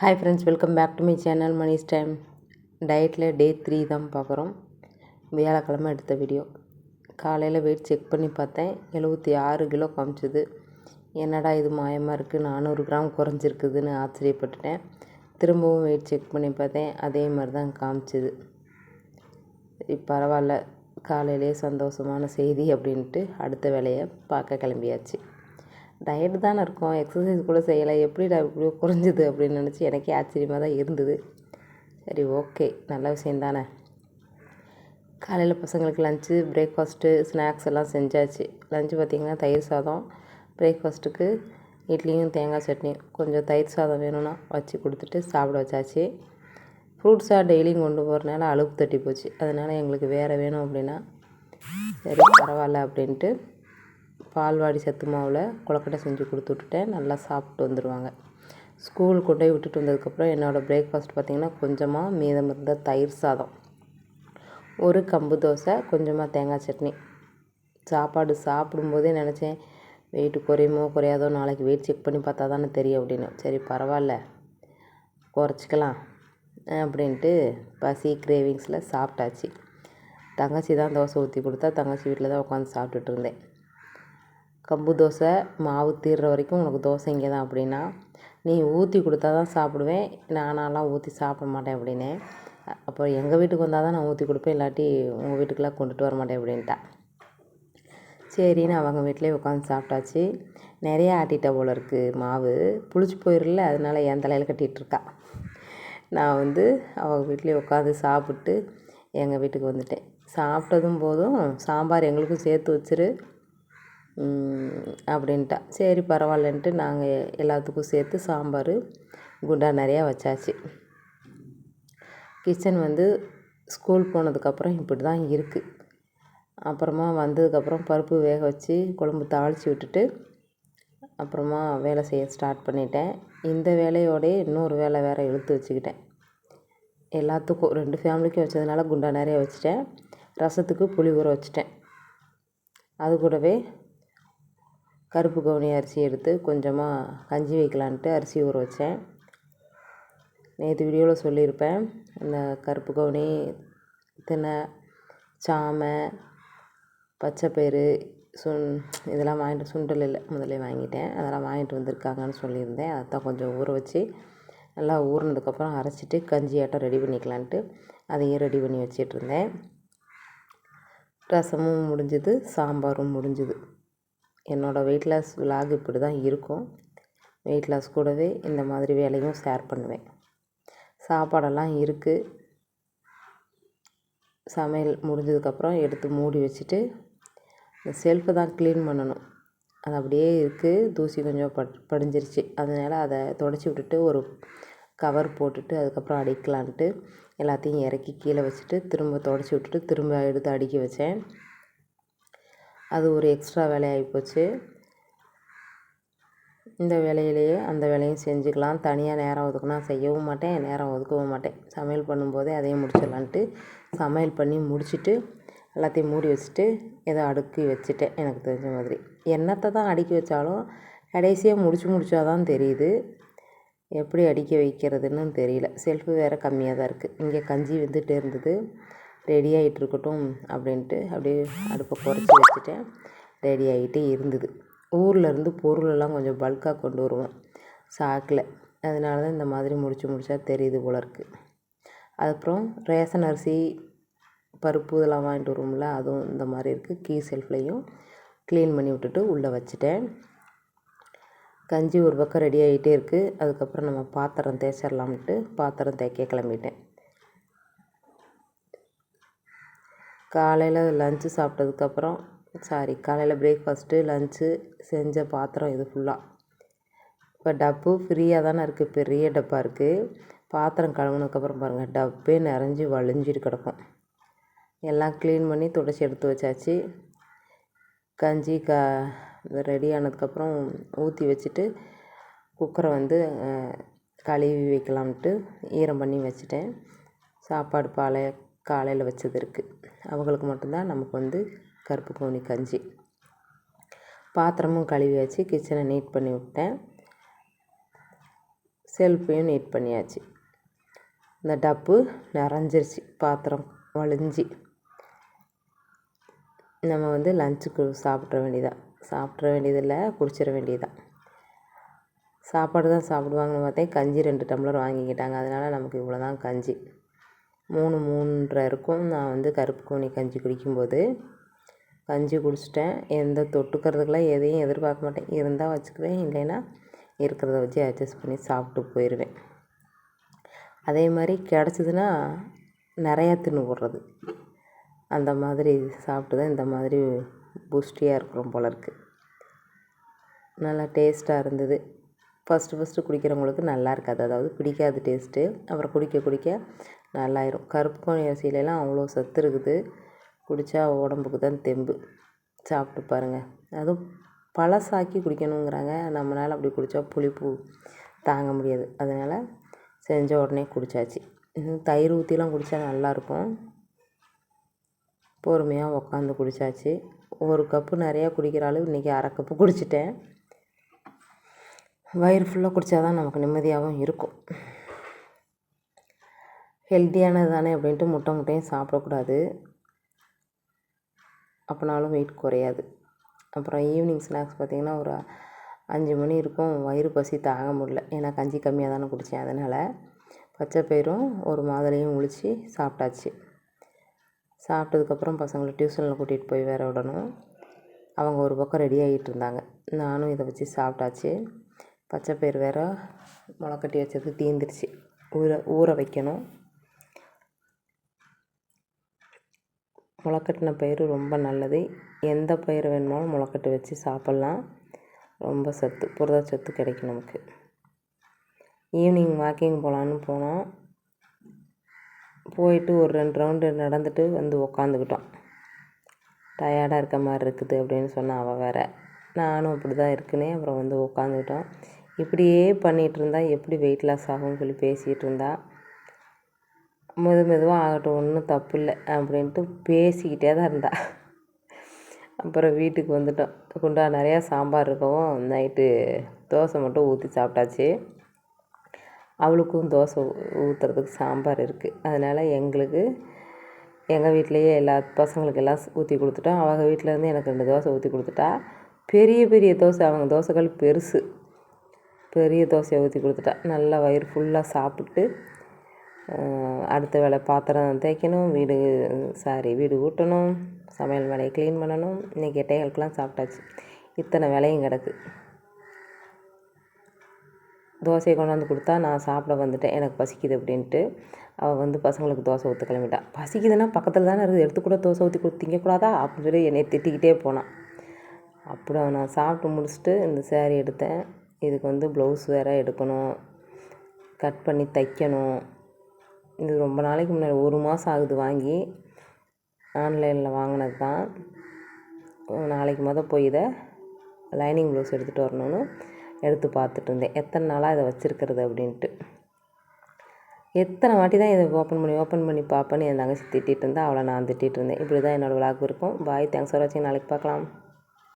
Hi friends welcome back to my channel Mani's time டயட்டில் day three தான் பார்க்குறோம். வியாழக்கிழமை எடுத்த வீடியோ காலையில் வெயிட் செக் பண்ணி பார்த்தேன். எழுபத்தி ஆறு கிலோ காமிச்சது. என்னடா இது மாயமாக இருக்குது நானூறு கிராம் குறைஞ்சிருக்குதுன்னு ஆச்சரியப்பட்டுட்டேன். திரும்பவும் வெயிட் செக் பண்ணி பார்த்தேன். அதே மாதிரி தான் காமிச்சது. பரவாயில்ல. காலையிலே சந்தோஷமான செய்தி அப்படின்ட்டு அடுத்த வேலையை பார்க்க கிளம்பியாச்சு. டயட் தானே இருக்கோம். எக்ஸசைஸ் கூட செய்யலை. எப்படிடா இப்படியோ குறைஞ்சிது அப்படின்னு நினச்சி எனக்கே ஆச்சரியமாக தான் இருந்தது. சரி ஓகே நல்ல விஷயம் தானே. காலையில் பசங்களுக்கு லஞ்சு பிரேக்ஃபாஸ்ட்டு ஸ்நாக்ஸ் எல்லாம் செஞ்சாச்சு. லஞ்சு பார்த்திங்கன்னா தயிர் சாதம் பிரேக்ஃபாஸ்ட்டுக்கு இட்லியும் தேங்காய் சட்னி. கொஞ்சம் தயிர் சாதம் வேணும்னா வச்சு கொடுத்துட்டு சாப்பிட வச்சாச்சு. ஃப்ரூட்ஸாக டெய்லியும் கொண்டு போகிறனால அழுப்பு தட்டி போச்சு. அதனால் எங்களுக்கு வேறு வேணும் அப்படின்னா சரி பரவாயில்ல அப்படின்ட்டு பால்வாடி சத்து மாவில் கொழக்கட்டை செஞ்சு கொடுத்து விட்டுட்டேன். நல்லா சாப்பிட்டு வந்துடுவாங்க ஸ்கூல் கொண்டு போய் விட்டுட்டு வந்ததுக்கப்புறம் என்னோடய பிரேக்ஃபாஸ்ட் பார்த்திங்கன்னா கொஞ்சமாக மீதம் இருந்த தயிர் சாதம் ஒரு கம்பு தோசை கொஞ்சமாக தேங்காய் சட்னி. சாப்பாடு சாப்பிடும்போதே நினச்சேன் வெயிட்டு குறையுமோ குறையாதோ நாளைக்கு வெயிட் செக் பண்ணி பார்த்தா தானே தெரியும் அப்படின்னு. சரி பரவாயில்ல குறைச்சிக்கலாம் அப்படின்ட்டு பசி கிரேவிங்ஸில் சாப்பிட்டாச்சு. தங்கச்சி தான் தோசை ஊற்றி கொடுத்தா தங்கச்சி வீட்டில் தான் உட்காந்து சாப்பிட்டுட்டு இருந்தேன். கம்பு தோசை மாவு தீர்ற வரைக்கும் உனக்கு தோசை இங்கே தான் அப்படின்னா நீ ஊற்றி கொடுத்தா தான் சாப்பிடுவேன். நானாலாம் ஊற்றி சாப்பிட மாட்டேன் அப்படின்னு. அப்போ எங்கள் வீட்டுக்கு வந்தால் தான் நான் ஊற்றி கொடுப்பேன் இல்லாட்டி உங்கள் வீட்டுக்கெலாம் கொண்டுட்டு வர மாட்டேன் அப்படின்ட்டா. சரின்னு அவங்க வீட்டிலே உட்காந்து சாப்பிட்டாச்சு. நிறைய ஆட்டிட்ட போல் இருக்குது மாவு. புளிச்சு போயிடல அதனால என் தலையில் கட்டிகிட்ருக்கா நான் வந்து அவங்க வீட்லேயே உட்காந்து சாப்பிட்டு எங்கள் வீட்டுக்கு வந்துட்டேன். சாப்பிட்டதும் போதும் சாம்பார் எங்களுக்கும் சேர்த்து வச்சிரு. அப்படின்ட்டா. சரி பரவாயில்லன்ட்டு நாங்கள் எல்லாத்துக்கும் சேர்த்து சாம்பார் குண்டா நிறையா வச்சாச்சு. கிச்சன் வந்து ஸ்கூல் போனதுக்கப்புறம் இப்படி தான் இருக்குது அப்புறமா வந்ததுக்கப்புறம் பருப்பு வேக வச்சு குழம்பு தாளித்து விட்டுட்டு அப்புறமா வேலை செய்ய ஸ்டார்ட் பண்ணிட்டேன். இந்த வேலையோடே இன்னொரு வேலை வேறு இழுத்து வச்சுக்கிட்டேன். எல்லாத்துக்கும் ரெண்டு ஃபேமிலிக்கும் வச்சதுனால குண்டா நிறைய வச்சுட்டேன். ரசத்துக்கு புளி ஊற வச்சுட்டேன். அது கூடவே கருப்பு கவுனி அரிசி எடுத்து கொஞ்சமாக கஞ்சி வைக்கலான்ட்டு அரிசி ஊற வச்சேன். நேற்று வீடியோவில் சொல்லியிருப்பேன். இந்த கருப்பு கவுனி தினை சாமை பச்சைப்பயிறு சுன் இதெல்லாம் வாங்கிட்டு சுண்டல் இல்லை முதல்ல வாங்கிட்டேன். அதெல்லாம் வாங்கிட்டு வந்திருக்காங்கன்னு சொல்லியிருந்தேன். அதான் கொஞ்சம் ஊற வச்சு நல்லா ஊறினதுக்கப்புறம் அரைச்சிட்டு கஞ்சியாட்டம் ரெடி பண்ணிக்கலான்ட்டு அதையும் ரெடி பண்ணி வச்சிட்ருந்தேன் ரசமும் முடிஞ்சுது சாம்பாரும் முடிஞ்சுது. என்னோடய வெயிட் லாஸ் விலாக் இப்படி தான் இருக்கும். வெயிட் லாஸ் கூடவே இந்த மாதிரி வேலையும் ஷேர் பண்ணுவேன். சாப்பாடெல்லாம் இருக்குது சமையல் முடிஞ்சதுக்கப்புறம் எடுத்து மூடி வச்சுட்டு இந்த செல்ஃபை தான் க்ளீன் பண்ணணும். அது அப்படியே இருக்குது தூசி கொஞ்சம் பட் படிஞ்சிருச்சு. அதனால் அதை தொடச்சி விட்டுட்டு ஒரு கவர் போட்டுட்டு அதுக்கப்புறம் அடிக்கலான்ட்டு எல்லாத்தையும் இறக்கி கீழே வச்சுட்டு திரும்ப தொடச்சி விட்டுட்டு திரும்ப எடுத்து அடிக்க வச்சேன். அது ஒரு எக்ஸ்ட்ரா வேலையாகி போச்சு. இந்த வேலையிலேயே அந்த வேலையும் செஞ்சுக்கலாம். தனியாக நேரம் ஒதுக்கினா செய்யவும் மாட்டேன் நேரம் ஒதுக்கவும் மாட்டேன். சமையல் பண்ணும்போதே அதையும் முடிச்சிடலான்ட்டு சமையல் பண்ணி முடிச்சுட்டு எல்லாத்தையும் மூடி வச்சுட்டு ஏதோ அடுக்கி வச்சுட்டேன் எனக்கு தெரிஞ்ச மாதிரி. என்னத்தை தான் அடுக்கி வச்சாலும் கடைசியாக முடிச்சு முடிச்சா தான் தெரியுது. எப்படி அடிக்க வைக்கிறதுன்னு தெரியல. செல்ஃபு வேறு கம்மியாக தான் இருக்குது இங்கே கஞ்சி வந்துகிட்டே இருந்தது. ரெடி ஆகிட்டு இருக்கட்டும் அப்படின்ட்டு அப்படியே அடுப்பை குறைச்சி வச்சுட்டேன். ரெடி ஆகிட்டே இருந்தது. ஊர்லேருந்து பொருளெல்லாம் கொஞ்சம் பல்காக கொண்டு வருவோம். சாக்கில். அதனால தான் இந்த மாதிரி முடிச்சு முடிச்சா தெரியுது போல இருக்குது அதுக்கப்புறம் ரேஷன் அரிசி பருப்பு இதெல்லாம் வாங்கிட்டு வருவோம்ல அதுவும் இந்த மாதிரி இருக்குது கீ செல்ஃப்லேயும் க்ளீன் பண்ணி விட்டுட்டு உள்ளே வச்சுட்டேன். கஞ்சி ஒரு பக்கம் ரெடி ஆகிட்டே இருக்குது அதுக்கப்புறம் நம்ம பாத்திரம் தேய்ச்சிடலாம்ட்டு பாத்திரம் தேய்க்க கிளம்பிட்டேன். காலையில் லஞ்சு சாப்பிட்டதுக்கப்புறம் சாரி காலையில் பிரேக்ஃபாஸ்ட்டு லஞ்சு செஞ்ச பாத்திரம் இது ஃபுல்லாக இப்போ டப்பு ஃப்ரீயாக தானே இருக்குது பெரிய டப்பா இருக்குது பாத்திரம் கழுவுனதுக்கப்புறம் பாருங்கள் டப்பே நிறைஞ்சி வழிஞ்சிட்டு கிடக்கும். எல்லாம் க்ளீன் பண்ணி துடைச்சி எடுத்து வச்சாச்சு. கஞ்சி க ரெடி ஆனதுக்கப்புறம் ஊற்றி வச்சுட்டு குக்கரை வந்து கழுவி வைக்கலாம்ட்டு ஈரம் பண்ணி வச்சுட்டேன். சாப்பாடு பாலை காலையில் வச்சது இருக்குது அவங்களுக்கு மட்டும்தான் நமக்கு வந்து கருப்பு கவுனி கஞ்சி. பாத்திரமும் கழுவியாச்சு கிச்சனை நீட் பண்ணி விட்டேன். செல்ஃபையும் நீட் பண்ணியாச்சு. இந்த டப்பு நிறைஞ்சிருச்சு. பாத்திரம் வழிஞ்சி. நம்ம வந்து லஞ்சுக்கு சாப்பிட்ற வேண்டியதான் சாப்பிட்ற வேண்டியதில்லை குடிச்சிட வேண்டியதான் சாப்பாடு தான் சாப்பிடுவாங்கன்னு பார்த்தேன். கஞ்சி ரெண்டு டம்ளர் வாங்கிக்கிட்டாங்க. அதனால் நமக்கு இவ்வளோ தான் கஞ்சி. மூணு மூன்றரை இருக்கும். நான் வந்து கருப்பு கோணி கஞ்சி குடிக்கும்போது கஞ்சி குடிச்சிட்டேன். எந்த தொட்டுக்கிறதுக்கெலாம் எதையும் எதிர்பார்க்க மாட்டேன். இருந்தால் வச்சுக்குவேன். இல்லைன்னா இருக்கிறத வச்சு அட்ஜஸ்ட் பண்ணி சாப்பிட்டு போயிடுவேன். அதே மாதிரி கிடச்சிதுன்னா நிறையா தின்னு போடுறது. அந்த மாதிரி சாப்பிட்டு தான் இந்த மாதிரி புஷ்டியாக இருக்கிறோம் போல இருக்குது நல்லா டேஸ்ட்டாக இருந்தது. ஃபஸ்ட்டு ஃபஸ்ட்டு குடிக்கிறவங்களுக்கு நல்லா இருக்காது. அதாவது பிடிக்காது டேஸ்ட்டு அப்புறம் குடிக்க குடிக்க நல்லாயிரும். கருப்பு கோணி அரிசியிலலாம் அவ்வளோ சத்து இருக்குது. குடித்தா உடம்புக்கு தான் தெம்பு. சாப்பிட்டு பாருங்கள் அதுவும் பழசாக்கி குடிக்கணுங்கிறாங்க. நம்மளால் அப்படி குடித்தா புளிப்பு தாங்க முடியாது. அதனால் செஞ்ச உடனே குடித்தாச்சு தயிர் ஊற்றிலாம் குடித்தா நல்லாயிருக்கும். பொறுமையாக உக்காந்து குடித்தாச்சு ஒரு கப்பு நிறையா குடிக்கிற அளவு இன்றைக்கி அரை கப்பு குடிச்சிட்டேன். வயிறு ஃபுல்லாக குடித்தா தான் நமக்கு நிம்மதியாகவும் இருக்கும். ஹெல்த்தியானது தானே அப்படின்ட்டு முட்டை முட்டையும் சாப்பிடக்கூடாது. அப்போனாலும் வெயிட் குறையாது. அப்புறம் ஈவினிங் ஸ்நாக்ஸ் பார்த்திங்கன்னா ஒரு அஞ்சு மணி இருக்கும். வயிறு பசி தாங்க முடியல. ஏன்னா கஞ்சி கம்மியாக தானே குடித்தேன் அதனால் பச்சை பயிரும் ஒரு மாதுளையும் உளித்து சாப்பிட்டாச்சு. சாப்பிட்டதுக்கப்புறம் பசங்களை டியூஷனில் கூட்டிகிட்டு போய் வேற விடணும். அவங்க ஒரு பக்கம் ரெடி ஆகிட்டு இருந்தாங்க. நானும் இதை வச்சு சாப்பிட்டாச்சு. பச்சை பயிறு வேறு முளைக்கட்டி வச்சது தீந்துருச்சு. ஊற ஊற வைக்கணும். முளைக்கட்டின பயிறு ரொம்ப நல்லது. எந்த பயிறு வேணுமாலும் முளைக்கட்டு வச்சு சாப்பிட்லாம். ரொம்ப சத்து புரதச்சத்து கிடைக்கும் நமக்கு. ஈவினிங் வாக்கிங் போகலான்னு போனோம் போயிட்டு ஒரு ரெண்டு ரவுண்டு நடந்துட்டு வந்து உக்காந்துக்கிட்டோம். டயர்டாக இருக்க மாதிரி இருக்குது அப்படின்னு சொன்னால் அவள் வேற. நானும் அப்படி தான் இருக்குன்னே அப்புறம் வந்து உக்காந்துக்கிட்டோம். இப்படியே பண்ணிகிட்டு இருந்தால் எப்படி வெயிட் லாஸ் ஆகும்னு சொல்லி பேசிகிட்டு இருந்தா மெது மெதுவாக ஆகட்டும் ஒன்றும் தப்பு இல்லை அப்படின்ட்டு பேசிக்கிட்டே தான் இருந்தா. அப்புறம் வீட்டுக்கு வந்துட்டோம். குண்டா நிறையா சாம்பார் இருக்கவும் நைட்டு தோசை மட்டும் ஊற்றி சாப்பிட்டாச்சு. அவளுக்கும் தோசை ஊற்றுறதுக்கு சாம்பார் இருக்குது அதனால் எங்களுக்கு எங்கள் வீட்லேயே எல்லா பசங்களுக்கு எல்லாம் ஊற்றி கொடுத்துட்டோம். அவங்க வீட்டிலேருந்து எனக்கு ரெண்டு தோசை ஊற்றி கொடுத்துட்டா. பெரிய பெரிய தோசை அவங்க தோசைகள் பெருசு. பெரிய தோசையை ஊற்றி கொடுத்துட்டா. நல்லா வயிறு ஃபுல்லாக சாப்பிட்டு அடுத்த வேலை பாத்திரம் தேய்க்கணும் வீடு சாரி வீடு ஊட்டணும் சமையல் வேலையை க்ளீன் பண்ணணும். இன்றைக்கி எட்டைகளுக்கெலாம் சாப்பிட்டாச்சு. இத்தனை வேலையும் கிடக்கு. தோசையை கொண்டாந்து கொடுத்தா நான் சாப்பிட வந்துட்டேன். எனக்கு பசிக்குது அப்படின்ட்டு அவள் வந்து பசங்களுக்கு தோசை ஊற்ற கிளம்பிட்டான் பசிக்குதுன்னா பக்கத்தில் தானே இருக்குது. எடுத்து கூட தோசை ஊற்றி கொடுத்து திங்கக்கூடாதா? அப்படின்னு சொல்லி என்னை திட்டிக்கிட்டே போனான் அப்புறம் நான் சாப்பிட்டு முடிச்சுட்டு இந்த சேரீ எடுத்தேன். இதுக்கு வந்து ப்ளவுஸ் வேறு எடுக்கணும். கட் பண்ணி தைக்கணும். இது ரொம்ப நாளைக்கு முன்னாடி ஒரு மாதம் ஆகுது வாங்கி. ஆன்லைனில் வாங்கினது தான். நாளைக்கு மொதல் போய் இதை லைனிங் ப்ளவுஸ் எடுத்துகிட்டு வரணும்னு எடுத்து பார்த்துட்டு இருந்தேன். எத்தனை நாளாக இதை வச்சுருக்கிறது அப்படின்ட்டு. எத்தனை வாட்டி தான் இதை ஓப்பன் பண்ணி ஓப்பன் பண்ணி பார்ப்பேன்னு என் தங்கச்சி திட்டிகிட்டு இருந்தா அவளை நான் திட்டிகிட்டு இருந்தேன். இப்படி தான் என்னோடய விளாக் இருக்கும். பாய் தேங்க்ஸ் ஃபார் வாட்சிங் நாளைக்கு பார்க்கலாம்.